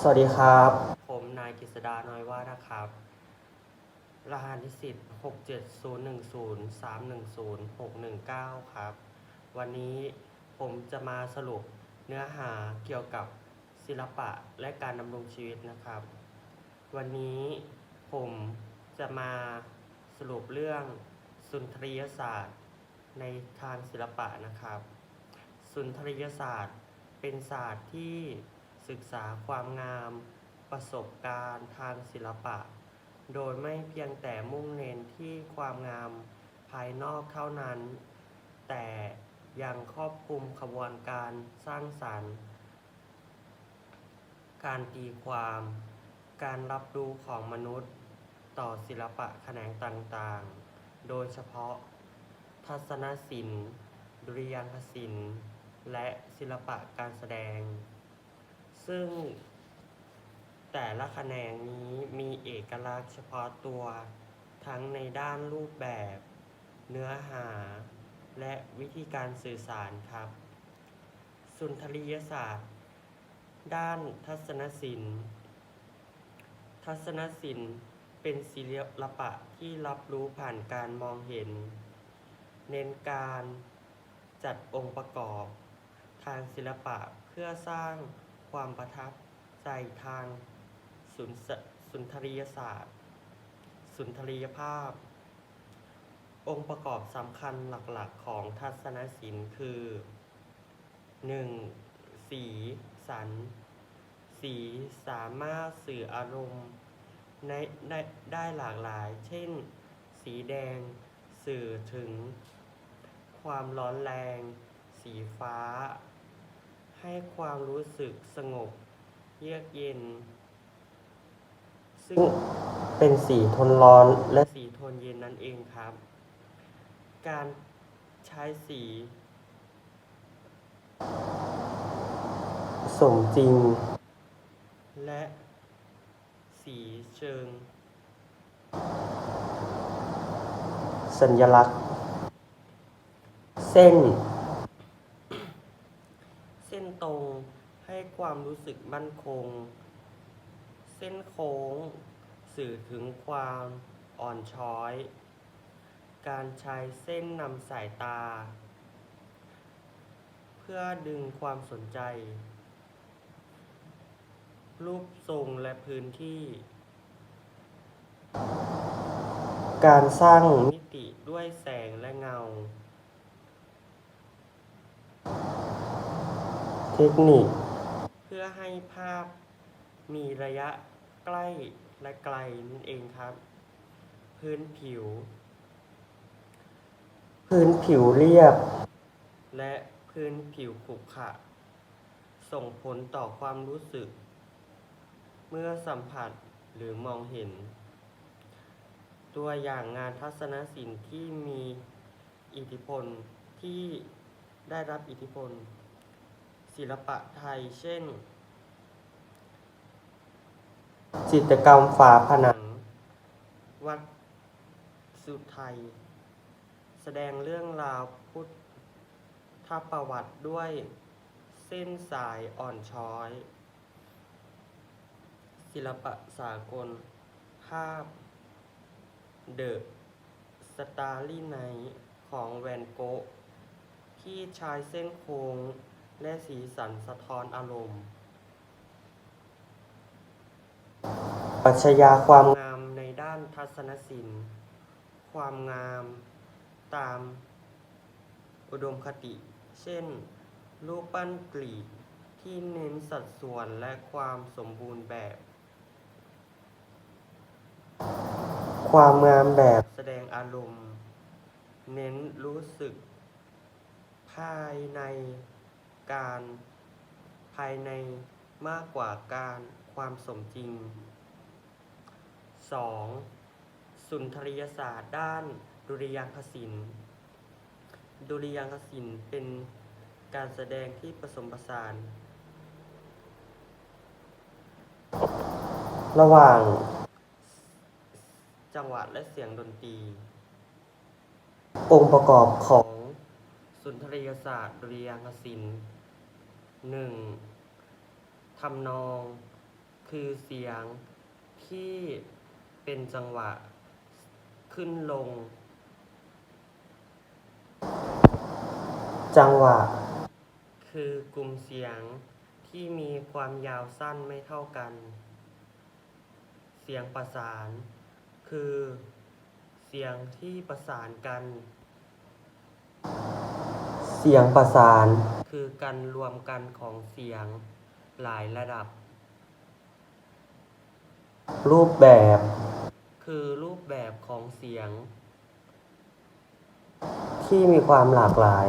สวัสดีครับ ผมนายกฤษดาน้อยว่านะครับ รหัสนิสิต67010310619ครับ วันนี้ผมจะมาสรุปเนื้อหาเกี่ยวกับศิลปะและการดำรงชีวิตนะครับ วันนี้ผมจะมาสรุปเรื่องสุนทรียศาสตร์ ในทางศิลปะนะครับ สุนทรียศาสตร์เป็นศาสตร์ที่ ศึกษาความงาม ประสบการณ์ทางศิลปะ โดยไม่เพียงแต่มุ่งเน้นที่ความงามภายนอกเท่านั้น แต่ยังครอบคลุมขบวนการสร้างสรรค์ การตีความ การรับรู้ของมนุษย์ ต่อศิลปะแขนงต่างๆ โดยเฉพาะ ทัศนศิลป์ดุริยางคศิลป์และศิลปะการแสดง ซึ่งแต่ละแขนงนี้มีเอกลักษณ์เฉพาะตัว ทั้งในด้านรูปแบบ เนื้อหา และวิธีการสื่อสารครับ สุนทรียศาสตร์ ด้านทัศนศิลป์ ทัศนศิลป์เป็นศิลปะที่รับรู้ผ่านการมองเห็น เน้นการจัดองค์ประกอบ ทางศิลปะเพื่อสร้าง ความประทับใจทางสุนสนทรียศาสตร์ สุนทรียภาพ องค์ประกอบสำคัญหลักๆของทัศนศิลป์คือ 1. สีสัน สีสามารถสื่ออารมณ์ในได้ได้หลากหลาย เช่น สีแดง สื่อถึง ความร้อนแรง สีฟ้า ให้ความรู้สึกสงบ เยือกเย็น ซึ่งเป็นสีโทนร้อนและสีโทนเย็นนั่นเองครับ การใช้สี สมจริง และสีเชิง สัญลักษณ์ เส้น เส้นตรงให้ความ รู้สึกมั่นคง เส้นโค้ง สื่อถึงความอ่อนช้อย การใช้เส้นนำสายตา เพื่อดึงความสนใจ รูปทรงและพื้นที่ การสร้างมิติด้วยแสงและเงาเทคนิค อให้ภาพมีระยะใกล้และไกลนั่นเองครับ พื้นผิว พื้นผิวเรียบ และพื้นผิวขรุขระส่งผลต่อความรู้สึก เมื่อสัมผัสหรือมองเห็น ตัวอย่างงานทัศนศิลป์ที่มีอิทธิพลที่ได้รับอิทธิพล ศิลปะไทยเช่น จิตรกรรมฝาผนัง วัดสุทัยแสดงเรื่องราวพุทธประวัติด้วยเส้นสายอ่อนช้อย ศิลปะสากล ภาพ เดอะสตาร์ลี่ไนของแวนโกะที่ใช้เส้นโค้งและสีสันสะท้อนอารมณ์ ปรัชญาความงามในด้านทัศนศิลป์ ความงามตามอุดมคติ เช่น รูปปั้นกรีกที่เน้นสัดส่วนและความสมบูรณ์แบบ ความงามแบบแสดงอารมณ์ เน้นรู้สึก ภายในการภายในมากกว่าการความสมจริง 2. สุนทรียศาสตร์ด้านดุริยางคศิลป์ดุริยางคศิลป์เป็นการแสดงที่ผสมผสาน ระหว่าง จังหวะและเสียงดนตรี องค์ประกอบของสุนทรียศาสตร์ดุริยางคศิลป์หนึ่งทำนองคือเสียงที่ เป็นจังหวะขึ้นลง จังหวะ คือกลุ่มเสียงที่มีความยาวสั้นไม่เท่ากัน เสียงประสาน คือ เสียงที่ประสานกัน เสียงประสาน คือการรวมกันของเสียงหลายระดับ รูปแบบคือรู ปแบบของเสียง ที่มีความหลากหลาย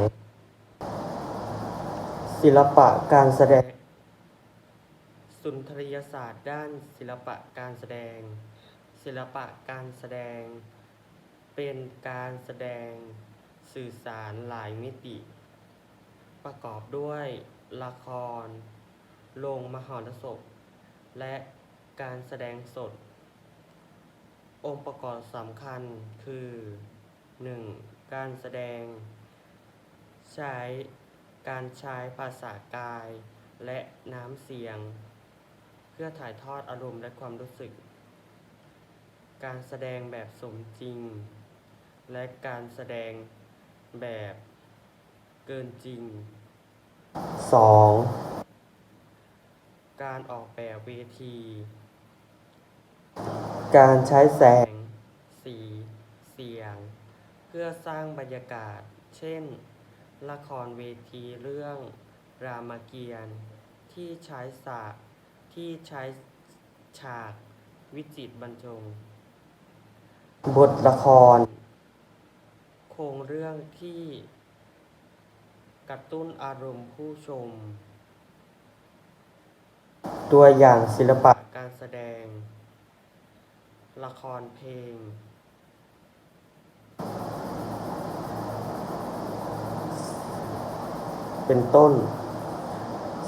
ศิลปะการแสดง สุนทรียศาสตร์ด้านศิลปะการแสดง ศิลปะการแสดง เป็นการแสดงสื่อสารหลายมิติ ประกอบด้วยละคร โรงมหรสพ และการแสดงสด องค์ประกอบสำคัญคือ 1. การแสดง ใช้การใช้ภาษากาย และน้ำเสียง เพื่อถ่ายทอดอารมณ์และความรู้สึก การแสดงแบบสมจริง และการแสดงแบบเกินจริง 2. การออกแบบเวที การใช้แสง สี เสียง เพื่อสร้างบรรยากาศ เช่น ละครเวทีเรื่อง รามเกียรติ์ที่ใช้สากที่ใช้ฉากวิจิตรบรรจง บทละคร โครงเรื่องที่ กระตุ้นอารมณ์ผู้ชม ตัวอย่างศิลปะการแสดง ละครเพลง เป็นต้น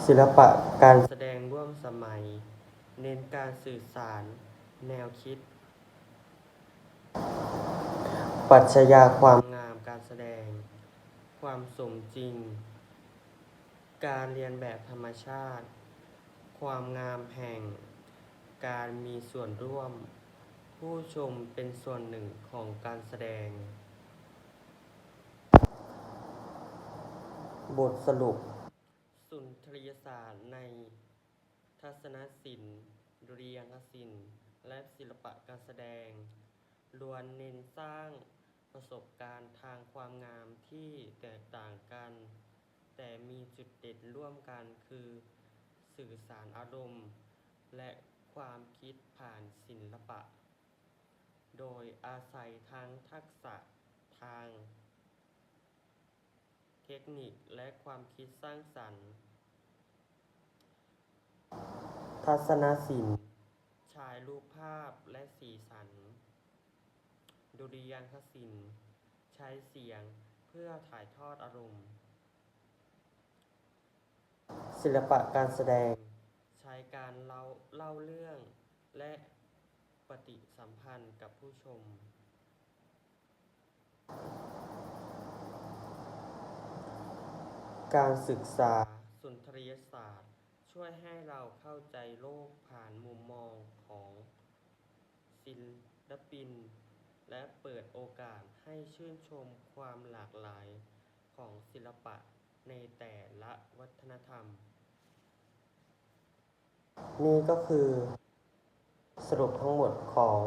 ศิลปะการแสดงร่วมสมัย เน้นการสื่อสาร แนวคิด ปรัชญาความงามการแสดง ความสมจริง การเรียนแบบธรรมชาติ ความงามแห่ง การมีส่วนร่วม ผู้ชมเป็นส่วนหนึ่งของการแสดง บทสรุป สุนทรียศาสตร์ในทัศนศิลป์ดุริยางคศิลป์และศิลปะการแสดงล้วนเน้นสร้างประสบการณ์ทางความงามที่แตกต่างกัน แต่มีจุดเด่นร่วมกันคือ สื่อสารอารมณ์ และความคิดผ่านศิลปะ โดยอาศัยทั้งทักษะทาง เทคนิคและความคิดสร้างสรรค์ ทัศนศิลป์ฉายรูปภาพและสีสัน ดุริยางคศิลป์ใช้เสียงเพื่อถ่ายทอดอารมณ์ ศิลปะการแสดง ใช้การเล่าเล่าเรื่องและ ปฏิสัมพันธ์กับผู้ชม การศึกษาสุนทรียศาสตร์ ช่วยให้เราเข้าใจโลกผ่านมุมมองของศิลปิน และเปิดโอกาสให้ชื่นชมความหลากหลายของศิลปะในแต่ละวัฒนธรรม นี่ก็คือ สรุปทั้งหมดของ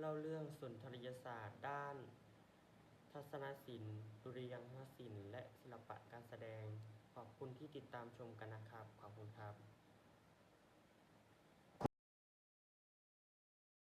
เล่าเรื่องสุนทรียศาสตร์ด้าน ทัศนศิลป์ดุริยางคศิลป์และศิลปะการแสดง ขอบคุณที่ติดตามชมกันนะครับ ขอบ